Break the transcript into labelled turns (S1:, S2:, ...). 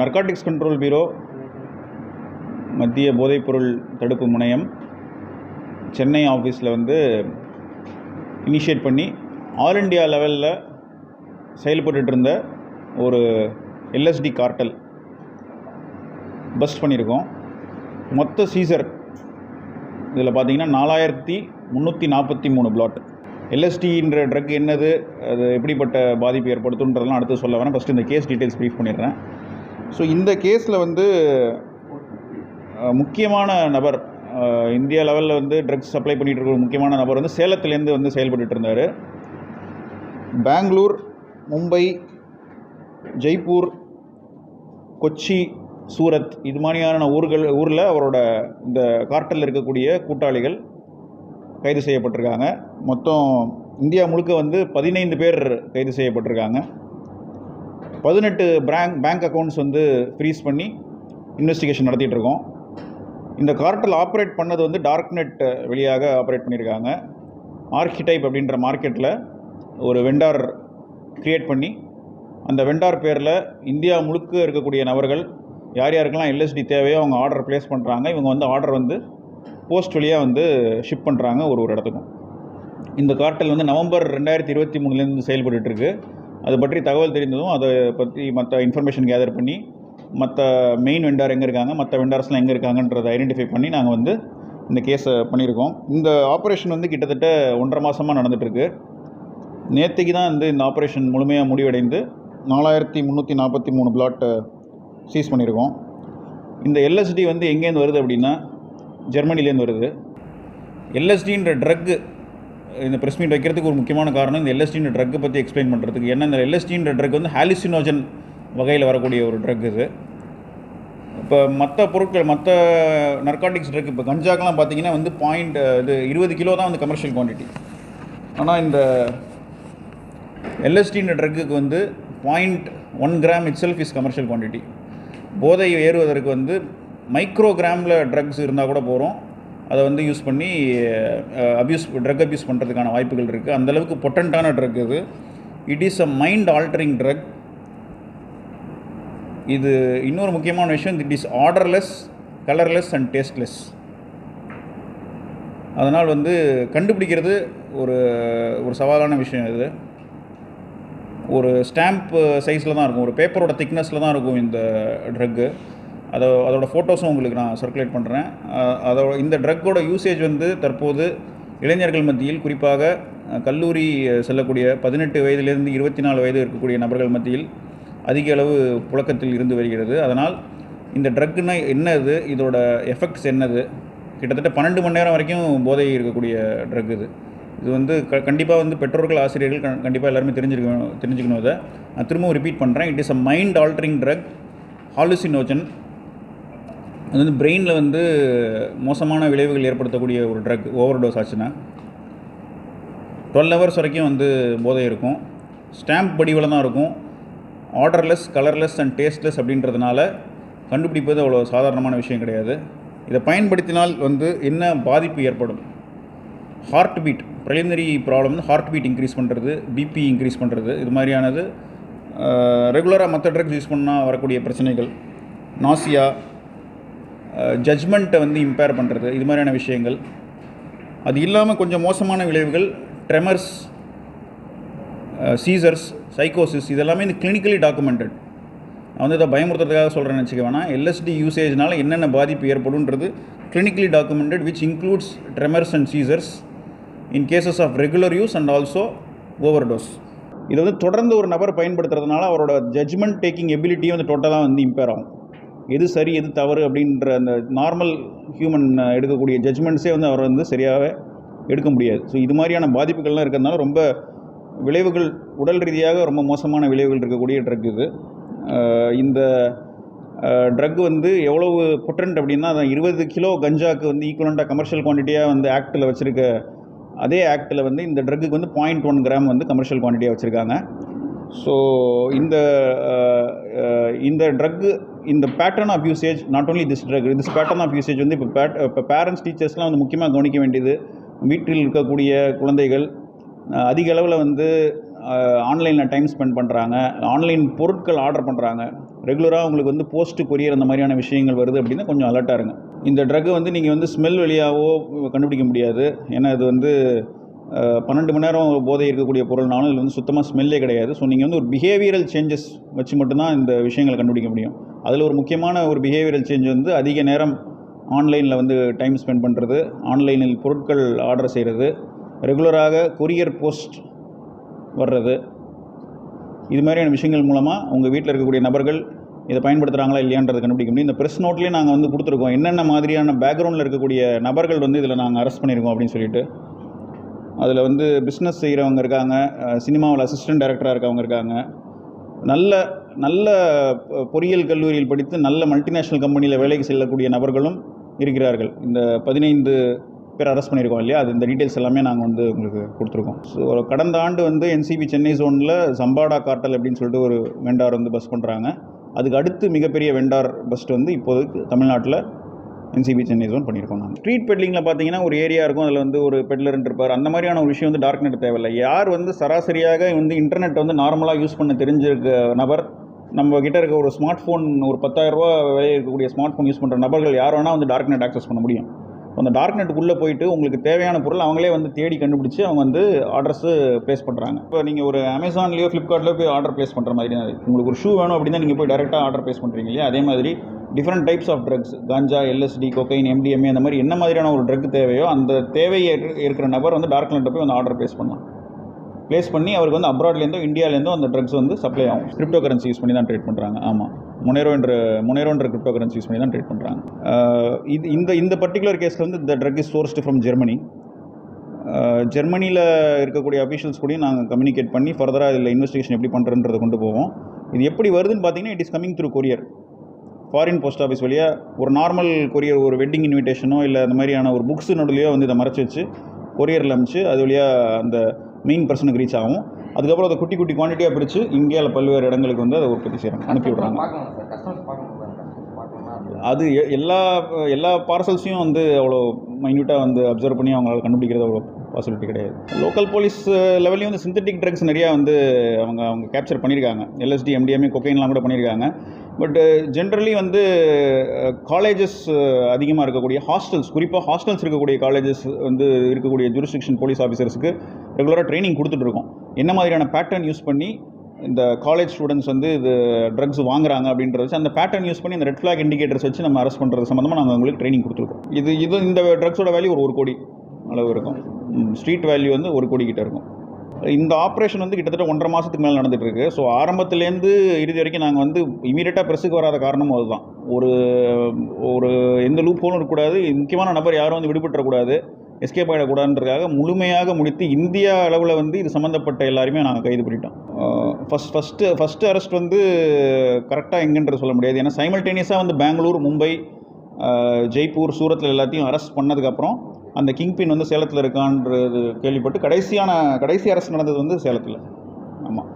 S1: Narcotics control பீரோ மத்திய போதைப்பொருள் தடுப்பு முனையம் சென்னை ஆஃபீஸில் வந்து இனிஷியேட் பண்ணி ஆல் இண்டியா லெவலில் செயல்பட்டுட்டு இருந்த ஒரு எல்எஸ்டி கார்ட்டல் பஸ்ட் பண்ணியிருக்கோம். மொத்த சீசர் இதில் பார்த்தீங்கன்னா நாலாயிரத்தி முந்நூற்றி நாற்பத்தி மூணு பிளாட் எல்எஸ்டின்ற ட்ரக் என்னது அது எப்படிப்பட்ட பாதிப்பு ஏற்படுத்துன்றதெல்லாம் அடுத்து சொல்ல வரேன். ஃபஸ்ட்டு இந்த கேஸ் டீட்டெயில்ஸ் ப்ரீஃப் பண்ணிடுறேன். ஸோ இந்த கேஸில் வந்து முக்கியமான நபர் இந்தியா லெவலில் வந்து ட்ரக்ஸ் சப்ளை பண்ணிகிட்டு இருக்கிற முக்கியமான நபர் வந்து சேலத்துலேருந்து வந்து செயல்பட்டு இருந்தார். பெங்களூர் மும்பை ஜெய்ப்பூர் கொச்சி சூரத் இது மாதிரியான ஊர்கள் ஊரில் அவரோட இந்த கார்ட்டலில் இருக்கக்கூடிய கூட்டாளிகள் கைது செய்யப்பட்டிருக்காங்க. மொத்தம் இந்தியா முழுக்க வந்து பதினைந்து பேர் கைது செய்யப்பட்டிருக்காங்க. பதினெட்டு பேங்க் பேங்க் அக்கௌண்ட்ஸ் வந்து ஃப்ரீஸ் பண்ணி இன்வெஸ்டிகேஷன் நடத்திட்டு இருக்கோம் இந்த கார்ட்டல் ஆப்ரேட் பண்ணது வந்து டார்க் நெட் வழியாக ஆப்ரேட் பண்ணியிருக்காங்க. ஆர்கிடைப் அப்படின்ற மார்க்கெட்டில் ஒரு வெண்டார் க்ரியேட் பண்ணி அந்த வெண்டார் பேரில் இந்தியா முழுக்க இருக்கக்கூடிய நபர்கள் யார் யாருக்கெல்லாம் எல்எஸ்டி தேவையோ அவங்க ஆர்டர் ப்ளேஸ் பண்ணுறாங்க இவங்க வந்து ஆர்டர் வந்து போஸ்ட் வழியாக வந்து ஷிப் பண்ணுறாங்க ஒரு ஒரு இடத்துக்கும். இந்த கார்ட்டல் வந்து நவம்பர் ரெண்டாயிரத்தி இருபத்தி மூணுலேருந்து செயல்பட்டுருக்கு அது பற்றி தகவல் தெரிந்ததும் அதை பற்றி மற்ற இன்ஃபர்மேஷன் கேதர் பண்ணி மற்ற மெயின் வெண்டார் எங்கே இருக்காங்க மற்ற வெண்டார்ஸ்லாம் எங்கே இருக்காங்கன்றதை ஐடென்டிஃபை பண்ணி நாங்கள் வந்து இந்த கேஸை பண்ணியிருக்கோம். இந்த ஆப்ரேஷன் வந்து கிட்டத்தட்ட ஒன்றரை மாதமாக நடந்துகிட்ருக்கு நேற்றுக்கு தான் வந்து இந்த ஆப்ரேஷன் முழுமையாக முடிவடைந்து நாலாயிரத்தி முந்நூற்றி நாற்பத்தி மூணு பிளாட்டை சீஸ் பண்ணியிருக்கோம். இந்த எல்எஸ்டி வந்து எங்கேருந்து வருது அப்படின்னா ஜெர்மனிலேருந்து வருது. எல்எஸ்டின்ற ட்ரக்கு இந்த ப்ரெஸ் மீட் வைக்கிறதுக்கு ஒரு முக்கியமான காரணம் இந்த எல்எஸ்டின்ற ட்ரக்கை பற்றி எக்ஸ்பிளைன் பண்ணுறதுக்கு ஏன்னா இந்த எல்எஸ்டின்ற ட்ரக் வந்து ஹாலிசினோஜன் வகையில் வரக்கூடிய ஒரு ட்ரக் இது. இப்போ மற்ற பொருட்கள் மற்ற நர்காட்டிக்ஸ் ட்ரக் இப்போ கஞ்சாக்கெலாம் பார்த்தீங்கன்னா வந்து பாயிண்ட் இது இருபது கிலோ தான் வந்து கமர்ஷியல் குவான்டிட்டி ஆனால் இந்த எல்எஸ்டின்ற ட்ரக்குக்கு வந்து point one gram itself is commercial quantity போதை ஏறுவதற்கு வந்து மைக்ரோ கிராமில் ட்ரக்ஸ் இருந்தால் கூட போகிறோம் அதை வந்து யூஸ் பண்ணி அப்யூஸ் ட்ரக் அப்யூஸ் பண்ணுறதுக்கான வாய்ப்புகள் இருக்குது அந்தளவுக்கு பொட்டண்ட்டான ட்ரக் இது. It is a mind altering drug இது இன்னொரு முக்கியமான விஷயம் it is odourless colourless and tasteless அதனால் வந்து கண்டுபிடிக்கிறது ஒரு ஒரு சவாலான விஷயம் இது. ஒரு ஸ்டாம்ப் சைஸில் தான் இருக்கும். ஒரு பேப்பரோட திக்னஸில் தான் இருக்கும் இந்த ட்ரக்கு அதை அதோட ஃபோட்டோஸும் உங்களுக்கு நான் சர்க்குலேட் பண்ணுறேன் அதோட இந்த ட்ரக்கோட யூசேஜ் வந்து தற்போது இளைஞர்கள் மத்தியில் குறிப்பாக கல்லூரி செல்லக்கூடிய பதினெட்டு வயதிலிருந்து இருபத்தி நாலு வயது இருக்கக்கூடிய நபர்கள் மத்தியில் அதிக அளவு புழக்கத்தில் இருந்து வருகிறது. அதனால் இந்த ட்ரக்குன்னா என்னது? இதோட எஃபெக்ட்ஸ் என்னது? கிட்டத்தட்ட பன்னெண்டு மணி நேரம் வரைக்கும் போதை இருக்கக்கூடிய ட்ரக் இது. இது வந்து க கண்டிப்பாக வந்து பெற்றோர்கள் ஆசிரியர்கள் க கண்டிப்பாக எல்லாருமே தெரிஞ்சிருக்கணும் தெரிஞ்சுக்கணும் இதை. நான் திரும்பவும் ரிப்பீட் பண்ணுறேன் it is a mind altering drug hallucinogen அது வந்து பிரெயினில் வந்து மோசமான விளைவுகள் ஏற்படுத்தக்கூடிய ஒரு ட்ரக் ஓவர் டோஸ் ஆச்சுன்னா டுவெல் ஹவர்ஸ் வரைக்கும் வந்து போதை இருக்கும். ஸ்டாம்ப் படிவில் தான் இருக்கும். ஆர்டர்லெஸ் கலர்லெஸ் அண்ட் டேஸ்ட்லெஸ் அப்படின்றதுனால கண்டுபிடிப்பது அவ்வளோ சாதாரணமான விஷயம் கிடையாது. இதை பயன்படுத்தினால் வந்து என்ன பாதிப்பு ஏற்படும்? ஹார்ட் பீட் ப்ரிலிமினரி ப்ராப்ளம் வந்து ஹார்ட் பீட் இன்க்ரீஸ் பண்ணுறது பிபி இன்க்ரீஸ் பண்ணுறது இது மாதிரியானது ரெகுலராக மற்ற ட்ரக்ஸ் யூஸ் பண்ணால் வரக்கூடிய பிரச்சனைகள். நாசியா ஜட்ஜ்மெண்ட்டை வந்து இம்பேர் பண்ணுறது இது மாதிரியான விஷயங்கள். அது இல்லாமல் கொஞ்சம் மோசமான விளைவுகள் ட்ரெமர்ஸ் சீசர்ஸ் சைக்கோசிஸ் இதெல்லாமே இந்த கிளினிக்கலி டாக்குமெண்டட் நான் வந்து இதை பயமுறுத்துறதுக்காக சொல்கிறேன்னு வச்சுக்க வேணாம் எல்எஸ்டி யூசேஜ்னால என்னென்ன பாதிப்பு ஏற்படும்ன்றது clinically documented which includes tremors and seizures in cases of regular use and also overdose இது வந்து தொடர்ந்து ஒரு நபர் பயன்படுத்துறதுனால அவரோட ஜட்ஜ்மெண்ட் டேக்கிங் எபிலிட்டியும் வந்து டோட்டலாக வந்து இம்பேர் ஆகும். எது சரி எது தவறு அப்படின்ற அந்த நார்மல் ஹியூமன் எடுக்கக்கூடிய ஜட்ஜ்மெண்ட்ஸே வந்து அவர் வந்து சரியாக எடுக்க முடியாது. ஸோ இது மாதிரியான பாதிப்புகள்லாம் இருக்கிறதுனால ரொம்ப விளைவுகள் உடல் ரீதியாக ரொம்ப மோசமான விளைவுகள் இருக்கக்கூடிய ட்ரக் இது. இந்த ட்ரக் வந்து எவ்வளவு பொட்டன்ட் அப்படின்னா அதான் இருபது கிலோ கஞ்சாக்கு வந்து ஈக்குவலண்ட்டாக கமர்ஷியல் குவான்டிட்டியாக வந்து ஆக்டில் வச்சுருக்க அதே ஆக்டில் வந்து இந்த ட்ரக்குக்கு வந்து பாயிண்ட் ஒன் கிராம் வந்து கமர்ஷியல் குவான்டிட்டியாக வச்சுருக்காங்க. ஸோ இந்த இந்த ட்ரக்கு இந்த pattern of usage not only this drug this pattern of usage வந்து இப்போ பேட் இப்போ பேரண்ட்ஸ் டீச்சர்ஸ்லாம் வந்து முக்கியமாக கவனிக்க வேண்டியது வீட்டில் இருக்கக்கூடிய குழந்தைகள் அதிக அளவில் வந்து ஆன்லைனில் டைம் ஸ்பெண்ட் பண்ணுறாங்க ஆன்லைன் பொருட்கள் ஆர்டர் பண்ணுறாங்க ரெகுலராக உங்களுக்கு வந்து போஸ்ட் கொரியர் அந்த மாதிரியான விஷயங்கள் வருது அப்படின்னா கொஞ்சம் அலர்ட்டாக இருங்க. இந்த ட்ரக் வந்து நீங்கள் வந்து ஸ்மெல் வழியாகவோ கண்டுபிடிக்க முடியாது. ஏன்னா இது வந்து பன்னெண்டு மணி நேரம் போதை இருக்கக்கூடிய பொருள்னாலும் இதில் வந்து சுத்தமாக ஸ்மெல்லே கிடையாது. ஸோ நீங்கள் வந்து ஒரு பிஹேவியரல் சேஞ்சஸ் வச்சு மட்டும்தான் இந்த விஷயங்களை கண்டுபிடிக்க முடியும். அதில் ஒரு முக்கியமான ஒரு பிஹேவியரல் சேஞ்ச் வந்து அதிக நேரம் ஆன்லைனில் வந்து டைம் ஸ்பெண்ட் பண்ணுறது ஆன்லைனில் பொருட்கள் ஆர்டர் செய்கிறது ரெகுலராக கொரியர் போஸ்ட் வர்றது. இது மாதிரியான விஷயங்கள் மூலமாக உங்கள் வீட்டில் இருக்கக்கூடிய நபர்கள் இதை பயன்படுத்துகிறாங்களா இல்லையான்றதை கண்டுபிடிக்க முடியும். இந்த ப்ரெஸ் நோட்லேயே நாங்கள் வந்து கொடுத்துருக்கோம். என்னென்ன மாதிரியான பேக்ரவுண்டில் இருக்கக்கூடிய நபர்கள் வந்து இதில் நாங்கள் அரெஸ்ட் பண்ணியிருக்கோம் அப்படின்னு சொல்லிட்டு. அதில் வந்து பிஸ்னஸ் செய்கிறவங்க இருக்காங்க சினிமாவில் அசிஸ்டன்ட் டைரக்டராக இருக்கவங்க இருக்காங்க. நல்ல நல்ல பொறியியல் கல்லூரியில் படித்து நல்ல மல்டிநேஷ்னல் கம்பெனியில் வேலைக்கு செல்லக்கூடிய நபர்களும் இருக்கிறார்கள். இந்த பதினைந்து பேர் அரெஸ்ட் பண்ணியிருக்கோம் இல்லையா? அது இந்த டீட்டெயில்ஸ் எல்லாமே நாங்கள் வந்து உங்களுக்கு கொடுத்துருக்கோம். ஸோ கடந்த ஆண்டு வந்து என்சிபி சென்னை ஜோனில் சம்பாடா கார்டல் அப்படின்னு சொல்லிட்டு ஒரு வெண்டார் வந்து பஸ் பண்ணுறாங்க அதுக்கு அடுத்து மிகப்பெரிய வெண்டார் பஸ்ட் வந்து இப்போதைக்கு தமிழ்நாட்டில் என்சிபி சென்னை ஜோன் பண்ணியிருக்கோம் நாங்கள் ஸ்ட்ரீட் பெட்லிங்கில் பார்த்தீங்கன்னா ஒரு ஏரியா இருக்கும். அதில் வந்து ஒரு பெட்லர் இருப்பார். அந்த மாதிரியான ஒரு விஷயம் வந்து டார்க் நெட் தேவையில்லை. யார் வந்து சராசரியாக வந்து இன்டர்நெட் வந்து நார்மலாக யூஸ் பண்ண தெரிஞ்சிருக்க நபர் நம்ம கிட்ட இருக்க ஒரு ஸ்மார்ட் ஃபோன் ஒரு பத்தாயிரரூபா விலை இருக்கக்கூடிய ஸ்மார்ட் ஃபோன் யூஸ் பண்ணுற நபர்கள் யார் வேணால் வந்து டார்க் நெட் ஆக்சஸ் பண்ண முடியும். அந்த டார்க் நெட்டுக்குள்ளே போயிட்டு உங்களுக்கு தேவையான பொருள் அவங்களே வந்து தேடி கண்டுபிடிச்சி அவங்க வந்து ஆர்டர்ஸு ப்ளேஸ் பண்ணுறாங்க இப்போ நீங்கள் ஒரு அமேசான்லேயோ ஃப்ளிப்கார்ட்லேயோ போய் ஆர்டர் ப்ளேஸ் பண்ணுற மாதிரி தான் உங்களுக்கு ஒரு ஷூ வேணும் அப்படின்னா நீங்கள் போய் டேரெக்டாக ஆர்டர் ப்ளேஸ் பண்ணுறீங்க இல்லையா? அதே மாதிரி different types of drugs ganja LSD cocaine MDMA அந்த மாதிரி என்ன மாதிரியான ஒரு ட்ரக் தேவையோ அந்த தேவையை இருக்கிற நபர் வந்து டார்க் நெட்டை போய் வந்து ஆர்டர் ப்ளேஸ் பண்ணலாம். ப்ளேஸ் பண்ணி அவருக்கு வந்து அப்ராட்லேருந்தோ இந்தியாவிலேருந்தோ அந்த ட்ரக்ஸ் வந்து சப்ளை ஆகும். கிரிப்டோ கரன்சி யூஸ் பண்ணி தான் ட்ரேட் பண்ணுறாங்க ஆமாம் முனேரோ என்ற முனேரோ என்ற கிரிப்டோ கரன்சி யூஸ் பண்ணி தான் ட்ரேட் பண்ணுறாங்க இது இந்த இந்த பர்டிகுலர் கேஸில் வந்து இந்த drug is sourced from Germany ஜெர்மனியில் இருக்கக்கூடிய அஃபீஷியல்ஸ் கூடயும் நாங்கள் கம்யூனிகேட் பண்ணி ஃபர்தராக இதில் இன்வெஸ்டிகேஷன் எப்படி பண்ணுறன்றதை கொண்டு போவோம். இது எப்படி வருதுன்னு பார்த்தீங்கன்னா it is coming through courier foreign post office வழியாக ஒரு நார்மல் கொரியர் ஒரு வெட்டிங் இன்விடேஷனோ இல்லை அந்த மாதிரியான ஒரு புக்ஸ் நடுலையோ வந்து இதை மறைச்சி வச்சு கொரியரில் அமைச்சு அது வழியாக அந்த மெயின் பர்சனுக்கு ரீச் ஆகும். அதுக்கப்புறம் அதை குட்டி குட்டி குவான்டிட்டியாக பிரித்து இந்தியாவில் பல்வேறு இடங்களுக்கு வந்து அதை உற்பத்தி செய்கிறாங்க அனுப்பி விடுறாங்க. அது. எல்லா எல்லா பார்சல்ஸையும் வந்து அவ்வளோ மைன்யூட்டாக வந்து அப்சர்வ் பண்ணி அவங்களால கண்டுபிடிக்கிறது அவ்வளோ பாசிபிலிட்டி கிடையாது. லோக்கல் போலீஸ் லெவல்லையும் வந்து சிந்தட்டிக் ட்ரக்ஸ் நிறையா வந்து அவங்க அவங்க கேப்சர் பண்ணியிருக்காங்க. எல்எஸ்டி எம்டிஎம்ஏ கொக்கைன்லாம் கூட பண்ணியிருக்காங்க. பட் ஜென்ரலி uh, வந்து uh, காலேஜஸ் uh, அதிகமாக இருக்கக்கூடிய ஹாஸ்டல்ஸ் குறிப்பாக ஹாஸ்டல்ஸ் இருக்கக்கூடிய காலேஜஸ் வந்து இருக்கக்கூடிய ஜூரிஸ்டிக்ஷன் போலீஸ் ஆஃபீஸர்ஸுக்கு ரெகுலராக ட்ரைனிங் கொடுத்துட்ருக்கோம். என்ன மாதிரியான பேட்டர்ன் யூஸ் பண்ணி இந்த காலேஜ் ஸ்டூடெண்ட்ஸ் வந்து இது ட்ரக்ஸ் வாங்குறாங்க அப்படின்றத வச்சு அந்த பேட்டர்ன் யூஸ் பண்ணி இந்த ரெட் ஃப்ளாக் இண்டிகேட்டர்ஸ் வச்சு நம்ம அரெஸ்ட் பண்ணுறது சம்மந்தமாக நாங்கள் உங்களுக்கு ட்ரைனிங் கொடுத்துருக்கோம். இது இது இந்த ட்ரக்ஸோட வேல்யூ ஒரு ஒரு கோடி அளவு இருக்கும். ஸ்ட்ரீட் வேல்யூ வந்து ஒரு கோடி கிட்ட இருக்கும். இந்த ஆப்ரேஷன் வந்து கிட்டத்தட்ட ஒன்றரை மாதத்துக்கு மேலே நடந்துட்டு ஸோ ஆரம்பத்துலேருந்து இறுதி வரைக்கும் நாங்கள் வந்து இமீடியட்டாக ப்ரெஸ்ஸுக்கு வராத காரணமும் அதுதான். ஒரு ஒரு எந்த லூப் ஹோலும் இருக்கக்கூடாது. முக்கியமான நபர் யாரும் வந்து விடுபட்டுறக்கூடாது. எஸ்கேப் ஆகிடக்கூடாதுன்றதுக்காக முழுமையாக முடித்து இந்தியா அளவில் வந்து இது சம்மந்தப்பட்ட எல்லாருமே நாங்கள் கைது பண்ணிட்டோம். ஃபஸ்ட் ஃபஸ்ட்டு ஃபஸ்ட்டு அரெஸ்ட் வந்து கரெக்டாக எங்கன்றது சொல்ல முடியாது. ஏன்னா சைமல்டேனியஸாக வந்து பெங்களூர் மும்பை ஜெய்ப்பூர் சூரத்தில் எல்லாத்தையும் அரெஸ்ட் பண்ணதுக்கப்புறம் அந்த கிங்பின் வந்து சேலத்தில் இருக்கான்றது கேள்விப்பட்டு கடைசியான கடைசி அரசு நடந்தது வந்து சேலத்தில். ஆமாம்